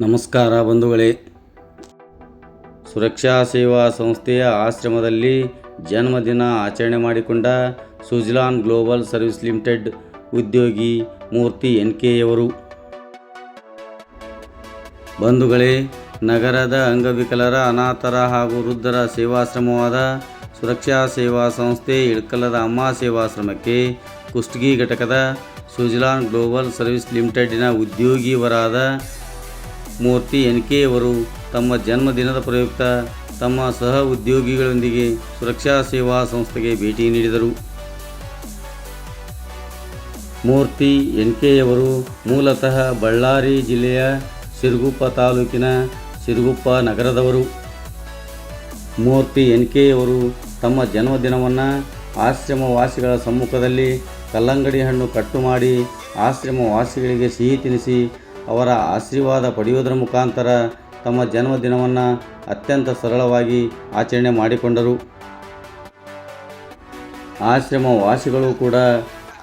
ನಮಸ್ಕಾರ ಬಂಧುಗಳೇ. ಸುರಕ್ಷಾ ಸೇವಾ ಸಂಸ್ಥೆಯ ಆಶ್ರಮದಲ್ಲಿ ಜನ್ಮದಿನ ಆಚರಣೆ ಮಾಡಿಕೊಂಡ ಸುಜ್ಲಾನ್ ಗ್ಲೋಬಲ್ ಸರ್ವಿಸ್ ಲಿಮಿಟೆಡ್ ಉದ್ಯೋಗಿ ಮೂರ್ತಿ ಎನ್ ಕೆಯವರು ಬಂಧುಗಳೇ, ನಗರದ ಅಂಗವಿಕಲರ ಅನಾಥರ ಹಾಗೂ ವೃದ್ಧರ ಸೇವಾಶ್ರಮವಾದ ಸುರಕ್ಷಾ ಸೇವಾ ಸಂಸ್ಥೆ ಇಳಕಲದ ಅಮ್ಮ ಸೇವಾಶ್ರಮಕ್ಕೆ ಕುಷ್ಟಗಿ ಘಟಕದ ಸುಜ್ಲಾನ್ ಗ್ಲೋಬಲ್ ಸರ್ವಿಸ್ ಲಿಮಿಟೆಡ್ನ ಉದ್ಯೋಗಿಯವರಾದ ಮೂರ್ತಿ ಎನ್ ಕೆ ಅವರು ತಮ್ಮ ಜನ್ಮದಿನದ ಪ್ರಯುಕ್ತ ತಮ್ಮ ಸಹ ಉದ್ಯೋಗಿಗಳೊಂದಿಗೆ ಸುರಕ್ಷಾ ಸೇವಾ ಸಂಸ್ಥೆಗೆ ಭೇಟಿ ನೀಡಿದರು. ಮೂರ್ತಿ ಎನ್ ಕೆ ಅವರು ಮೂಲತಃ ಬಳ್ಳಾರಿ ಜಿಲ್ಲೆಯ ಸಿರುಗುಪ್ಪ ತಾಲೂಕಿನ ಸಿರುಗುಪ್ಪ ನಗರದವರು. ಮೂರ್ತಿ ಎನ್ ಕೆ ಅವರು ತಮ್ಮ ಜನ್ಮದಿನವನ್ನು ಆಶ್ರಮ ವಾಸಿಗಳ ಸಮ್ಮುಖದಲ್ಲಿ ಕಲ್ಲಂಗಡಿ ಹಣ್ಣು ಕಟ್ಟು ಮಾಡಿ ಆಶ್ರಮ ವಾಸಿಗಳಿಗೆ ಸಿಹಿ ತಿನಿಸಿ ಅವರ ಆಶೀರ್ವಾದ ಪಡೆಯುವುದರ ಮುಖಾಂತರ ತಮ್ಮ ಜನ್ಮದಿನವನ್ನು ಅತ್ಯಂತ ಸರಳವಾಗಿ ಆಚರಣೆ ಮಾಡಿಕೊಂಡರು. ಆಶ್ರಮ ವಾಸಿಗಳು ಕೂಡ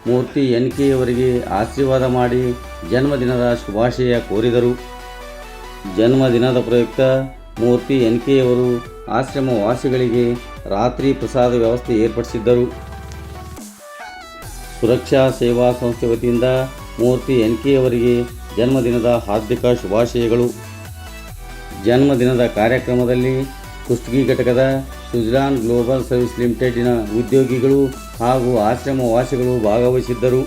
ಮೂರ್ತಿ ಎನ್ ಕೆಯವರಿಗೆ ಆಶೀರ್ವಾದ ಮಾಡಿ ಜನ್ಮದಿನದ ಶುಭಾಶಯ ಕೋರಿದರು. ಜನ್ಮದಿನದ ಪ್ರಯುಕ್ತ ಮೂರ್ತಿ ಎನ್ ಕೆಯವರು ಆಶ್ರಮ ವಾಸಿಗಳಿಗೆ ರಾತ್ರಿ ಪ್ರಸಾದ ವ್ಯವಸ್ಥೆ ಏರ್ಪಡಿಸಿದ್ದರು. ಸುರಕ್ಷಾ ಸೇವಾ ಸಂಸ್ಥೆ ವತಿಯಿಂದ ಮೂರ್ತಿ ಎನ್ ಕೆಯವರಿಗೆ ಜನ್ಮದಿನದ ಹಾರ್ದಿಕ ಶುಭಾಶಯಗಳು. ಜನ್ಮದಿನದ ಕಾರ್ಯಕ್ರಮದಲ್ಲಿ ಕುಸ್ತಿಗಿ ಘಟಕದ ಸುಜ್ಲಾನ್ ಗ್ಲೋಬಲ್ ಸರ್ವಿಸ್ ಲಿಮಿಟೆಡಿನ ಉದ್ಯೋಗಿಗಳು ಹಾಗೂ ಆಶ್ರಮ ವಾಸಿಗಳು ಭಾಗವಹಿಸಿದ್ದರು.